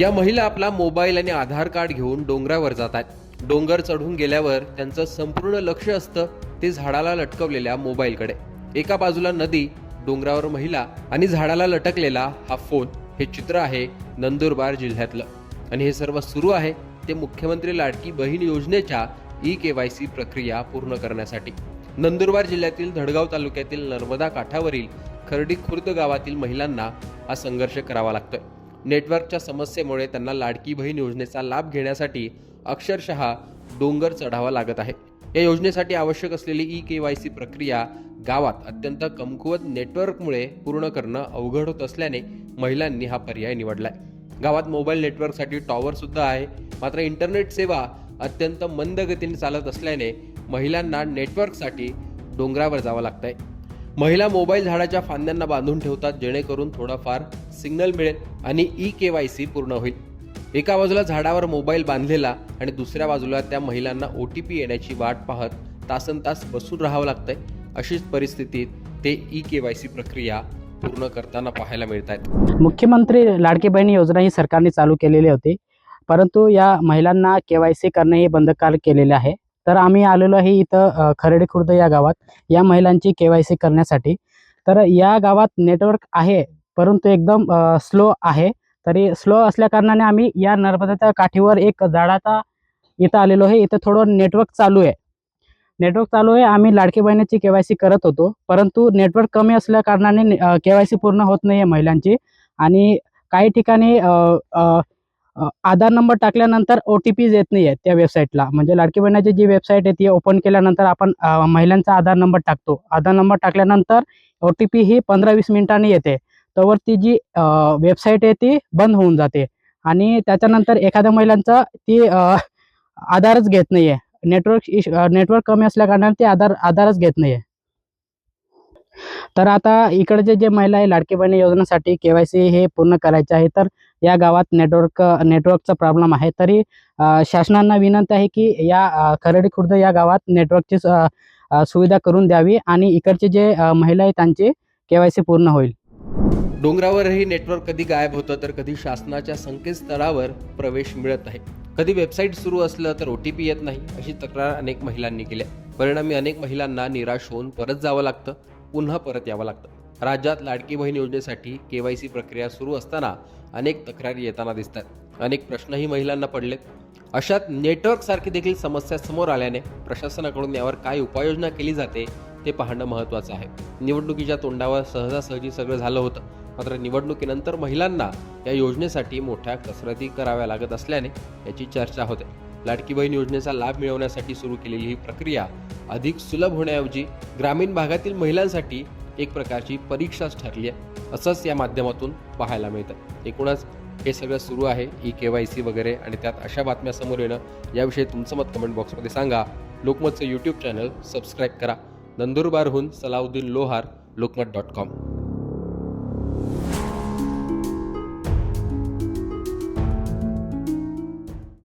या महिला आपला मोबाईल आणि आधार कार्ड घेऊन डोंगरावर जातात. डोंगर चढून गेल्यावर त्यांचं संपूर्ण लक्ष असतं ते झाडाला लटकवलेल्या मोबाईलकडे. एका बाजूला नदी डोंगरावर महिला आणि झाडाला लटकलेला हा फोन हे चित्र आहे नंदुरबार जिल्ह्यातलं. आणि हे सर्व सुरू आहे ते मुख्यमंत्री लाडकी बहीण योजनेच्या ई के वाय सी प्रक्रिया पूर्ण करण्यासाठी. नंदुरबार जिल्ह्यातील धडगाव तालुक्यातील नर्मदा काठावरील खर्डी खुर्द गावातील महिलांना हा संघर्ष करावा लागतोय. नेटवर्कच्या समस्येमुळे त्यांना लाडकी बहीण योजनेचा लाभ घेण्यासाठी अक्षरशः डोंगर चढावा लागत आहे. या योजनेसाठी आवश्यक असलेली ई के वाय सी प्रक्रिया गावात अत्यंत कमकुवत नेटवर्कमुळे पूर्ण करणं अवघड होत असल्याने महिलांनी हा पर्याय निवडलाय. गावात मोबाईल नेटवर्कसाठी टॉवरसुद्धा आहे. मात्र इंटरनेट सेवा अत्यंत मंद गतीने चालत असल्याने महिलांना नेटवर्कसाठी डोंगरावर जावं लागतंय. महिला मोबाईल झाडाच्या फांद्यांना बांधून ठेवतात जेणेकरून थोडाफार सिग्नल मिळेल आणि ई के वाय सी पूर्ण होईल. एका बाजूला झाडावर मोबाईल बांधलेला आणि दुसऱ्या बाजूला त्या महिलांना ओ टी पी येण्याची वाट पाहत तासन तास बसून राहावं लागतंय. अशीच परिस्थितीत ते ई के वाय सी प्रक्रिया पूर्ण करताना पाहायला मिळत आहेत मुख्यमंत्री लाडकी बहीण योजना ही सरकारने चालू केलेली होती. परंतु या महिलांना के वाय सी करणे हे बंधनकार केलेले आहे. तर आम्ही आलेलो आहे इथं अ, खुर्द या गावात. या महिलांची के वाय सी करण्यासाठी. तर या गावात नेटवर्क आहे परंतु एकदम स्लो आहे. तरी स्लो असल्या कारणाने आम्ही या नर्मदाच्या काठीवर एक झाडाचा इथं आलेलो आहे. इथं थोडं नेटवर्क चालू आहे. नेटवर्क चालू आहे. आम्ही लाडकी बहिणीची के करत होतो. परंतु नेटवर्क कमी असल्या कारणाने के वाय सी पूर्ण होत नाही आहे महिलांची. आणि काही ठिकाणी आधार नंबर टाकल्यानंतर ओ टी पीज येत नाही आहे त्या वेबसाईटला म्हणजे लाडकी बहिणाची जी वेबसाईट आहे ती ओपन केल्यानंतर आपण महिलांचा आधार नंबर टाकतो. आधार नंबर टाकल्यानंतर ओ टी पी ही पंधरा वीस मिनिटांनी येते. तोवर ती जी वेबसाईट आहे ती बंद होऊन जाते. आणि त्याच्यानंतर एखाद्या महिलांचा ती आधारच घेत नाही आहे नेटवर्क इश नेटवर्क कमी असल्याकारणाने ते आधार आधारच घेत नाही आहे तर आता इकडचे जे महिला आहे लाडकी बहिणी योजनेसाठी के वाय सी हे पूर्ण करायचे आहे. तर या गावात नेटवर्क नेटवर्कचा प्रॉब्लेम आहे. तरी शासनांना विनंती आहे की या खरडी खुर्द या गावात नेटवर्कची सुविधा करून द्यावी आणि इकडचे जे महिला आहे त्यांची के वाय सी पूर्ण होईल. डोंगरावरही नेटवर्क कधी गायब होतं तर कधी शासनाच्या संकेतस्थळावर प्रवेश मिळत नाही कधी वेबसाईट सुरू असलं तर ओ टी पी येत नाही अशी तक्रार अनेक महिलांनी केली परिणामी अनेक महिलांना निराश होऊन परत जावं लागतं पुन्हा परत यावं लागतं. राज्यात लाडकी बहीण योजनेसाठी के वाय सी प्रक्रिया सुरू असताना अनेक तक्रारी येताना दिसतात. अनेक प्रश्नही महिलांना पडलेत. अशात नेटवर्क सारखी देखील समस्या समोर आल्याने प्रशासनाकडून यावर काय उपाययोजना केली जाते ते पाहणं महत्त्वाचं आहे. निवडणुकीच्या तोंडावर सहजासहजी सगळं झालं होतं. मात्र निवडणुकीनंतर महिलांना या योजनेसाठी मोठ्या कसरती कराव्या लागत असल्याने याची चर्चा होते. लाडकी बहीण योजनेचा लाभ मिळवण्यासाठी सुरू केलेली ही प्रक्रिया अधिक सुलभ होण्याऐवजी ग्रामीण भागातील महिलांसाठी एक प्रकारची परीक्षाच ठरली आहे असंच या माध्यमातून पाहायला मिळतं. एकूणच हे सगळं सुरू आहे ई के वाय सी वगैरे आणि त्यात अशा बातम्या समोर येणं याविषयी तुमचं मत कमेंट बॉक्समध्ये सांगा. लोकमतचं यूट्यूब चॅनल सबस्क्राईब करा. नंदुरबारहून सलाउद्दीन लोहार लोकमत डॉट कॉम.